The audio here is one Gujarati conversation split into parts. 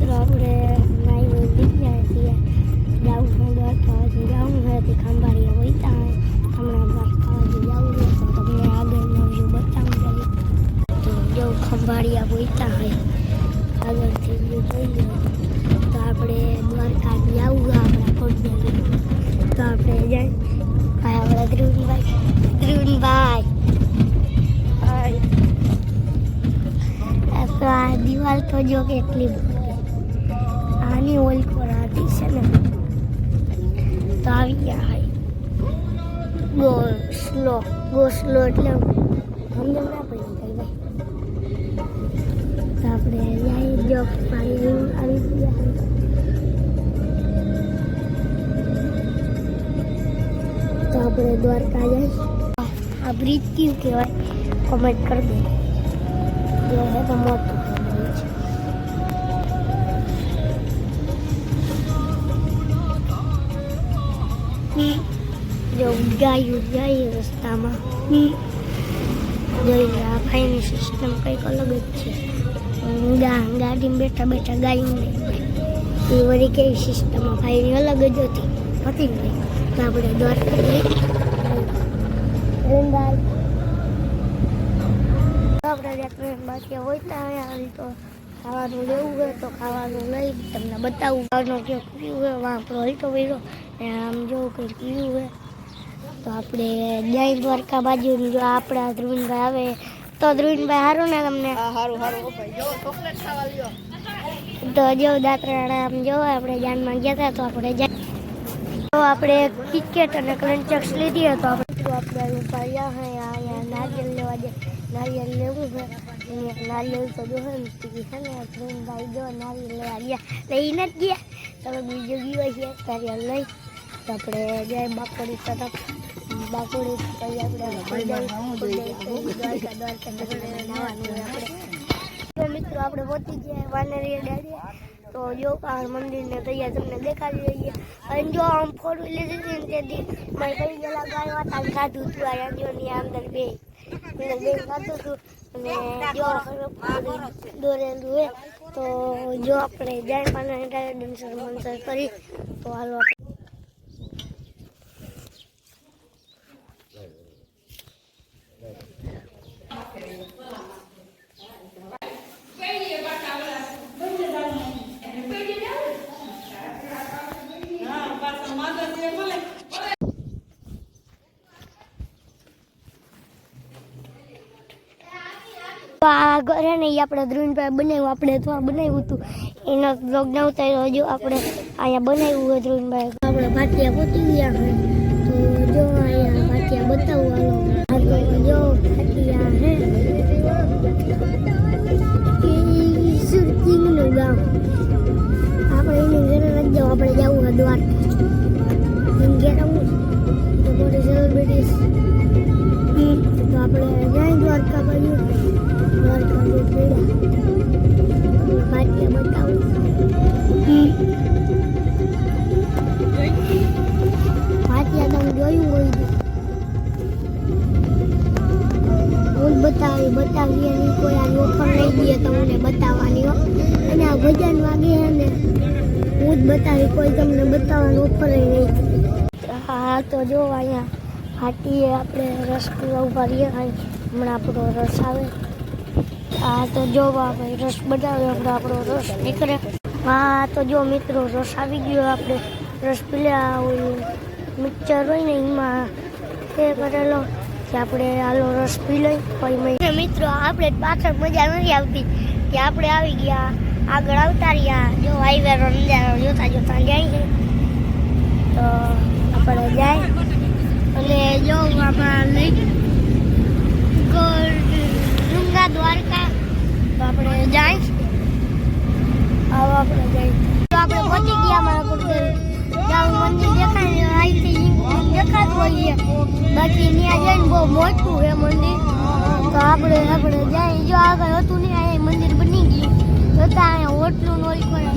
મિત્રો આપણે નાઈ ગયા છીએ. જાવું છે દ્વારકા હજી જવું તે ખંભાળીએ વહીતા હમણાં દ્વારકા હજી જવું છે તો તમને આગળનો વ્યૂ બતાવું જરી તો જો ખંભાળિયા વહીતા હોય. આગળથી વ્યૂ જોઈ લો તો આપણે દ્વારકા જવું આપણા પગને તો આપણે જઈ આપણા ધ્રુવનભાઈ. ધ્રુવનભાઈ. આ દિવાલ તો જો કેટલી મોટી આની ઓલ કરાતી છે ને તો આવી ગયા hi go slow go slow એટલે સમજ ના પડી કઈ ભાઈ તો આપણે જાય જો પાણી આવી ગયા હાય. તો આપણે દ્વારકા જઈ આ બ્રિજ કયું કહેવાય કોમેન્ટ કરી દે જો હે તો મોટું જો ગાયું જાય રસ્તામાં જોઈ લે આ ભાઈની સિસ્ટમ કંઈક અલગ જ છે. ગાડીમાં બેઠા બેઠા ગાયું એ વળી કેવી સિસ્ટમ ફાઈની અલગ જ હતી. હતી નહીં. તો આપણે દ્વારકા આપણે જ્યાં ટ્રેન બાકી હોય ત્યાં આવી તો ખાવાનું લેવું હોય તો ખાવાનું લઈ તમને બતાવું. ખાવાનું કે પીવું હોય વાં આપણો હલતો વળ્યો ને આમ જોવું કંઈ પીવું હોય તો આપણે જય દ્વારકા બાજુ જો આપણા ધ્રુવનભાઈ આવે તો ધ્રુવનભાઈ સારું ને તમને? હારું હારું. ઓ ભાઈ જો ચોકલેટ ખાવા લ્યો. તો જો દાંતરાડા આમ જો આપણે જાનમાં ગયા હતા તો આપણે જા તો આપણે કિટકેટ અને ક્રંચક્સ લીધી હતો આપણે તો આપણે ઊભા રહ્યા હે અહીંયા નારિયેલ લેવા દે નારિયેલ લેવું છે અને એક નારિયેલ તો જો હે ને તી છે ને ભાઈ જો નારિયેલ લેવા ગયા. લઈને જ ગયા. તમે બીજો ગયો છે નારિયેલ લઈ તો આપણે જય બાકોડી તરફ બાકોડી આપણે મિત્રો, આપણે પહોંચી ગયા વાનેરી ડાળીએ. તો યોગા મંદિર મંદિરને તૈયાર તમને દેખાડી રહીએ અને જો આમ ફોર વ્હીલર લીધી ને તેથી મારી કઈ ગયેલા ગાય હતા ને ખાધું હતું આ યાદીઓની અંદર બે. બે ખાધું હતું અને જો દોરેલું હોય તો જો આપણે જાય પાના ડન્સર મંસર કરી તો હાલો આપણે તો આ ઘરે ને એ આપણે ધ્રુવનભાઈ બનાવ્યું, આપણે તો બનાવ્યું હતું. એનો બ્લોગ ના ઉતાર્યો, હજુ આપણે અહીંયા બનાવ્યું હોય ધ્રુવનભાઈ આપણે ભાટિયા પહોંચી ગયા હોય, તો જો અહીંયા ભાટિયા બતાવવાનો હાલો જો ભાટિયા હે. સુરતીનું ગામ. આપણે એની ઘરે નથી આપણે જવું હોય દ્વારકા એમ ઘેર આપણે જાય દ્વારકા બાજુ બતાવું બતાવી બતાવીએ કોઈ આ ઓફર લઈ દઈએ તમને બતાવવાની હો અને ભજન વાગે છે ને હું બતાવી કોઈ તમને બતાવવાનું ઓફર નહીં હા તો જો અહીંયા હાટીએ આપણે રસ ઊભા રહીએ હમણાં આપણો રસ આવે. હા તો જો ભાઈ રસ બનાવે આપણે આપણો રસ નીકળે. હા તો જો મિત્રો રસ આવી ગયો આપણે. રસ પીલા હોય, મિક્સર હોય ને એમાં તે કરેલો. કે આપણે આલો રસ પી લઈ, પછી મિત્રો, આપણે પાછળ મજા નથી આવતી કે આપણે આવી ગયા, આગળ આવતા રહ્યા. જો હાઈવે નજારો જોતા જોતા જાય છે. તો આપણે જાય. અને જો આપણે લઈ દ્વારકા આપણે જાય. આવો આપણે જાય. તો આપણે પહોંચી ગયા મારા કુટુંબ જ્યાં મંદિર દેખાય અહીંથી દેખાતું છે. બાકી ત્યાં જઈને બહુ મોટું છે મંદિર. તો આપણે આપણે જાય. જો આગળ હતું ને અહીંયા મંદિર બની ગયું. જોતા અહીંયા હોટલું નો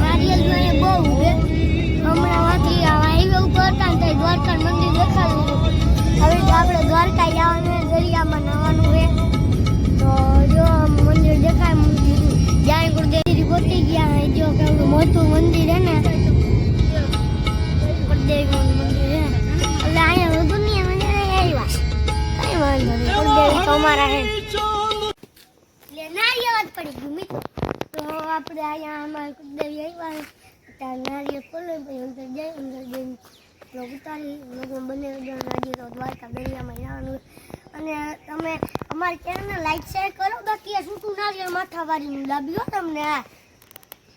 નારિયેલ નો અહીંયા બહુ ઉભે હમણાં વાંચી હાઈવે ઉપર હતા ને દ્વારકા મંદિર હતું. હવે આપણે દ્વારકા જવાનું દરિયામાં નવાનું છે. તો જો મંદિર દેખાય અમારા હે. એટલે નારિયેળ પડી ગયું તો આપણે અહીંયા અમારે કુળદેવી આવ્યા ત્યાં નારિયેળ ખોલે પછી અંદર જાય, અંદર જઈને તો ઉતારી લોકો બંને હજી તો દ્વારકા દરિયામાં જવાનું અને તમે અમારી ચેનલને લાઈક શેર કરો. બાકી શું તું નારિયેળ માથા વાળીનું લાવી તમને આ.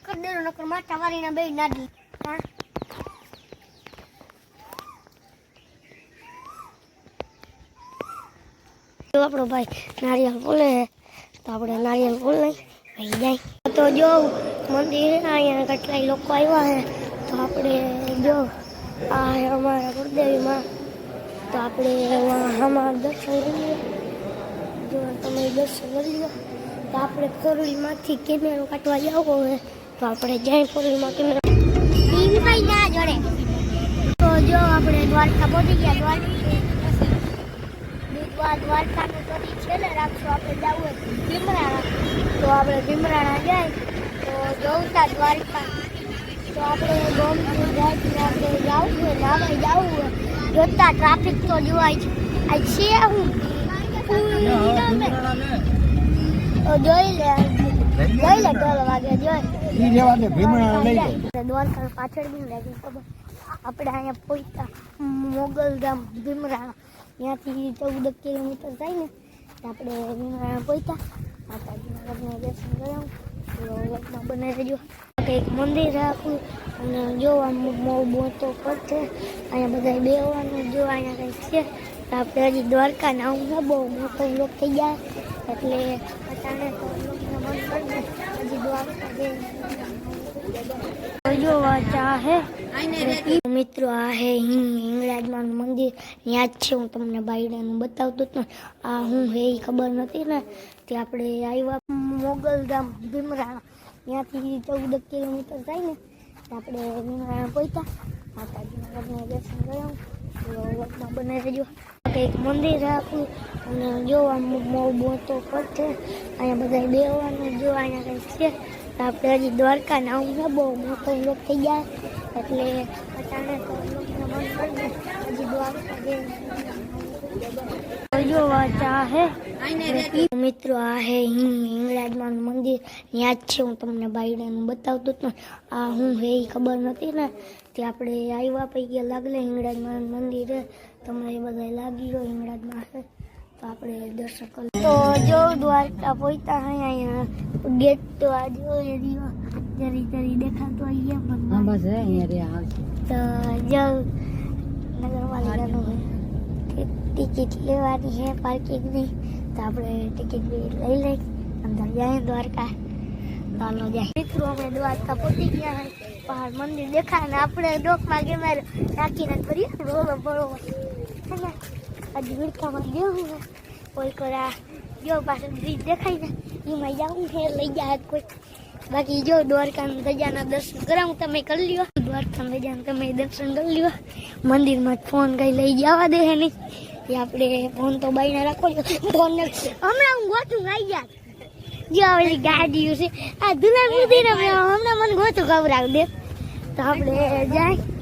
કરી નકર માથા વાળીને બે નાડી હા જો આપણો ભાઈ નારિયેલ ફોલે તો આપણે નારિયેલ ફોલ લઈ ભાઈ જાય. તો જો મંદિર અહીંયા કેટલાય લોકો આવ્યા છે. તો આપણે જો આ અમારા ગુરુદેવીમાં તો આપણે અમારા દર્શન કરીએ. જો તમે દર્શન કરી લો. તો આપણે ફોરવીલમાંથી કેમેરો કાઢવા જાવ હોય તો આપણે જાય ફોરવીલમાં કેમેરો ભાઈ ના જોડે. તો જો આપણે દ્વારકા પહોંચી ગયા. દ્વારકા બાદ દ્વારકાનું તો ઈ છેલ્લે રાખશું આપણે જવું હોય ભીમરાણા. તો આપણે ભીમરાણા જાય તો જોતા દ્વારકા. તો આપણે ગોમપુર જાય આપણે જવું હોય નાવા જવું હોય જોતા ટ્રાફિક તો જોવાય છે આ છે હું? જોઈ લે જોઈ લે ટોલ વાગે જોઈ દ્વારકા પાછળ બી લાગે ખબર. આપણે અહીંયા પહોંચતા મોગલધામ ભીમરાણા. ત્યાંથી ચૌદ કિલોમીટર થાય ને તો આપણે પહોંચ્યા માતાજીના લગ્ન દર્શન કર્યા. લગ્ન બનાવી દેજો કંઈક મંદિર આખું. અને જોવાનું બહુ મોટો પડશે. છે અહીંયા બધા બેવાનું જો અહીંયા કંઈક છે. આપણે હજી દ્વારકા ના આવું બહુ મોટો લોક થઈ જાય એટલે અચાનક હજી દ્વારકા જઈ જો ચા હે મિત્રો આ હે હિંગળાજમાં મંદિર. જ છે, હું તમને બાયડાનું બતાવતો હતો આ હું હે એ ખબર નથી ને તે આપણે આવ્યા મોગલધામ ભીમરાણા. ત્યાંથી ચૌદ કિલોમીટર થાય ને આપણે ભીમરાણા પહોંચ્યા. માતાજીના લગ્ન દર્શન કર્યા. બને રહેજો. કંઈક મંદિર આખું અને જોવા બહુ મોટો પથ છે. અહીંયા બધા બેવાનું જો અહીંયા કંઈક છે. તો આપણે હજી દ્વારકા ના બહુ મોટો લોક થઈ જાય. એટલે અટાણે દે હજી દ્વારકા જો ચા હે. મિત્રો આ હે હિંગ હિંગળાજમાં મંદિર. જ છે, હું તમને બાયડાનું બતાવતો હતો આ હું હે એ ખબર નથી ને. તે આપણે આવ્યા પૈકી લાગલે હિંગળાજમાં મંદિર તમે બધા લાગી ગયો હિંગળાજમાં તો આપણે દર્શક તો જો દ્વારકા પહોંચતા હોય અહીંયા ગેટ તો આ જો એ જરી જરી દેખાતો અહીંયા પણ બસ અહીંયા રે હાલ તો જો નગરપાલિકાનું ટિકિટ લેવાની છે પાર્કિંગની. તો આપણે ટિકિટ બી લઈ લઈ અંદર જાય દ્વારકા. ચાલો જાય. મિત્રો અમે દ્વારકા પહોંચી ગયા હોય પહાડ મંદિર દેખાય ને આપણે ડોકમાં કેમેર રાખીને કરીએ. રોલો બરોબર. ને ગયો કોઈ કરા જો પાછળ બ્રિજ દેખાય ને, એમાં જાઉં ફેર લઈ જાય કોઈ બાકી જો દ્વારકા ધજાના દર્શન કરાવું, તમે કરી લ્યો. દ્વારકા ધજાના તમે દર્શન કરી લ્યો. મંદિરમાં ફોન કઈ લઈ જવા દે નહીં. એ આપણે ફોન તો બાઈને રાખો ફોન હમણાં હું ગોતું આવી જા જો ઓલી ગાડીઓ છે. આ દુલા મૂકી હમણાં મને ગોતું ખવડાવ દે. તો આપણે જાય.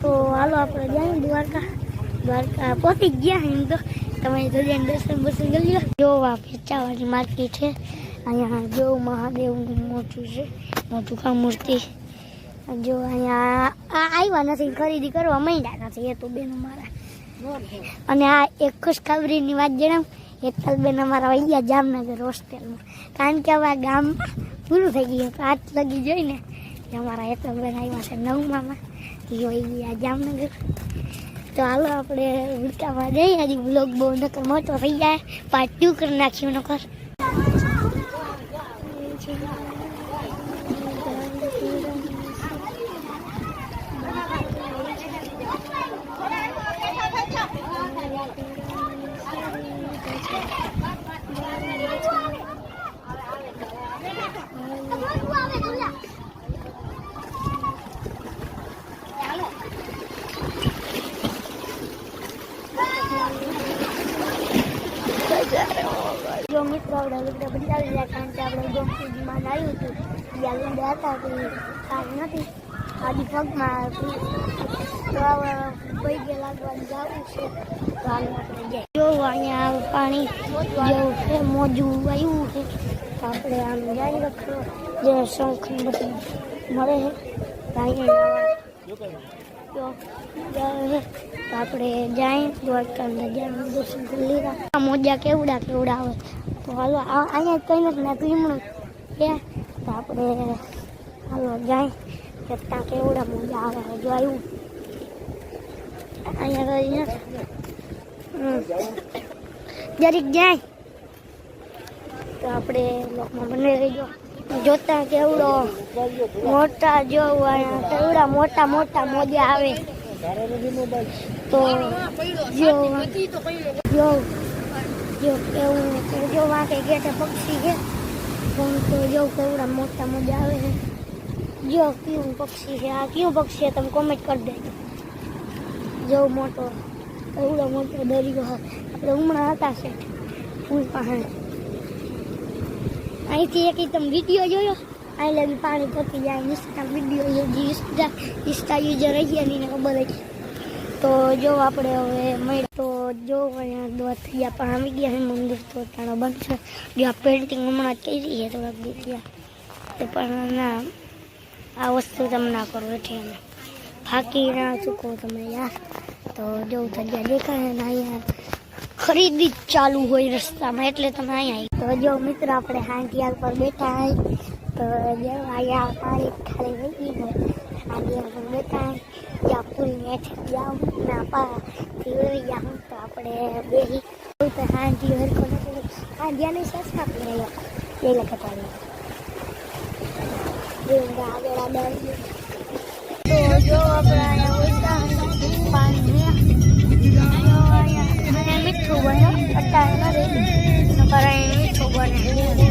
તો હાલો આપણે જઈએ દ્વારકા. દ્વારકા પહોંચી ગયા એમ તો. તમે ધજાના દર્શન બર્શન કરી લો જોવા આ પેચાવાની માર્કેટ છે. અહીંયા જો મહાદેવનું મોટું છે. મોટું કા મૂર્તિ. જો અહીંયા આવ્યા નથી, ખરીદી કરવા માંડ્યા નથી. એ તો બેન મારા અને આ એક ખુશખબરીની વાત જણાવ. એકલ બેન અમારા અહીંયા જામનગર હોસ્ટેલમાં. કારણ કે હવે ગામમાં પૂરું થઈ ગયું તો આજ લગી જોઈને અમારા એકલ બેન આવ્યા છે નવમામાં. એ ગયા જામનગર તો હાલો આપણે વિટામાં જઈએ હજી બ્લોગ બહુ નકર મોટો થઈ જાય. પાર્ટ કરી નાખ્યું નકર. જો મિત્રો, આપણે લુગડા બદલાવી રહ્યા કારણ કે આપણે ગોમતીમાં આવ્યું હતું ત્યાં લુગડા હતા, તે કામ નથી. આજી પગમાં. તો પૈગે લાગવાનું જવું છે. તો આપણે જો અહીંયા પાણી જેવું છે, મોજું આવ્યું છે. તો આપણે આમ જાય રાખો જે શંખ બધું મળે છે. અહીંયા તો આપણે જાય દ્વારકા જાય દર્શન કરી લીધા. મોજા કેવડા કેવડા આવે તો હાલો અહીંયા કઈ નથી ના ભીમણું કે તો આપણે હાલો જાય. કે ત્યાં કેવડા મોજા આવે હજુ આવ્યું. અહીંયા કઈ નથી. જરીક જાય. તો આપણે લોકમાં બને રહીજો. જોતા કેવડો મોટા જોવા કેવડા મોટા મોટા મોજા આવે. તો જો જો જો પક્ષી છે. તો જો કેવડા મોટા મજા આવે જો કયું પક્ષી છે, આ કયું પક્ષી છે, તમે કોમેન્ટ કરી દેજો. જો મોટો એવડો મોટો દરિયો આપણે હમણાં હતા છે ફૂલ પાસે અહીંથી એક તમે વીડિયો જોયો. અહીં લગી પાણી પતી જાય ઇન્સ્ટા વીડિયો જે ઇન્સ્ટા ઇન્સ્ટા યુઝર રહીએ એને ખબર જ તો જો આપણે હવે મળી તો જો અહીંયા દ્વારકા પણ આવી ગયા મંદિર, તો તાણો જો આ પેઇન્ટિંગ હમણાં જ કરી છે, થોડાક દીકરા ગયા પણ ના, આ વસ્તુ તમે ના કરો, એટલે ફાકી ના ચૂકો તમે, યાર. તો જવું જગ્યા દેખાય ને અહીંયા. ખરીદી જ ચાલુ હોય રસ્તામાં, એટલે તમે અહીંયા આવી. તો જો મિત્ર, આપણે હાંડિયા પર બેઠા હોય તો જો અહીંયા પાણી ખાલી વહી ગયું હોય હાંડિયા પર બેઠા હોય ત્યાં પૂરી હેઠ જાઉં. ના પા થી જાઉં. તો આપણે બેસી તો હાંડી હરકો નથી હાંડિયાને સસ્તા પડે એ લખતા આગળ આગળ. તો જો આપણે અહીંયા અહીં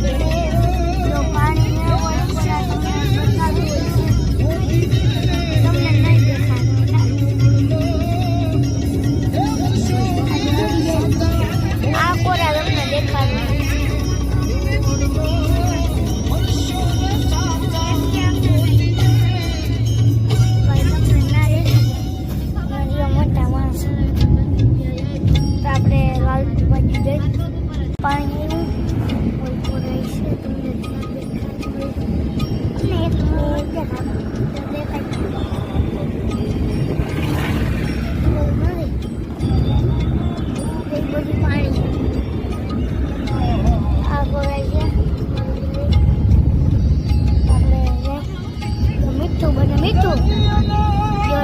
મીઠું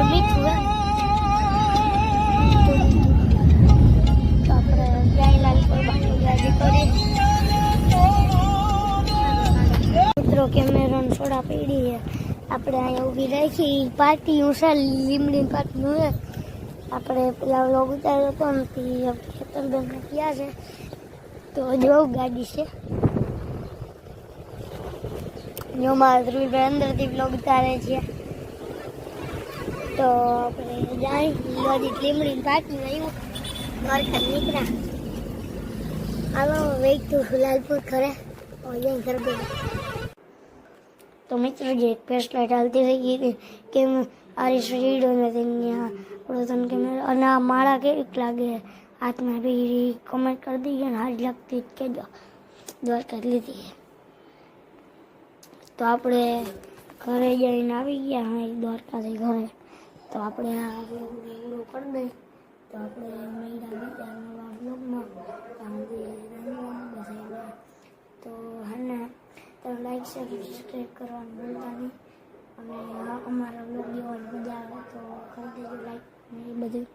મીઠું તો આપણે જય લાલપુર બાપુ ગાડી કરી મિત્રો કેમેરાને સોડા પડી છે. આપણે અહીંયા ઊભી રાખી પાર્ટી હું છે, લીમડી પાર્ટી હું આપણે પેલા લોગ ઉતાર્યો હતો ને ખેતરબેન ક્યાં છે. તો જો ગાડી છે. જો મારા ધ્રુવીભાઈ અંદરથી બ્લોગ ઉતારે છે. તો આપણે જાય લીલોડી લીમડી પાર્ટી રહ્યું દ્વારકા નીકળ્યા હાલો વેઇટ ટુ લાલપુર ખરે જઈ ઘર બે તો મિત્રો જે એક ફેસ લાઈટ હાલતી થઈ ગઈ હતી કેમ આરીશ રીડો ને ત્યાં પ્રથમ કેમેરા અને આ માળા કેવીક લાગે હાથમાં બી કમેન્ટ કરી દઈએ ને હારી લાગતી જ કહેજો દ્વારકા જ લીધી છે. તો આપણે ઘરે જઈને આવી ગયા હા દ્વારકાથી ઘરે તો આપણે આ બ્લોગને પૂરો કરી દઈએ. તો આપણે મેળા બીજા નવા બ્લોગમાં ત્યાં સુધી તો હાલના તમે લાઈક શેર સબસ્ક્રાઈબ કરવાનું ભૂલતા નહીં. અને અમારા બ્લોગ જોવાની મજા આવે તો કરી દેજો લાઈક ને બધું.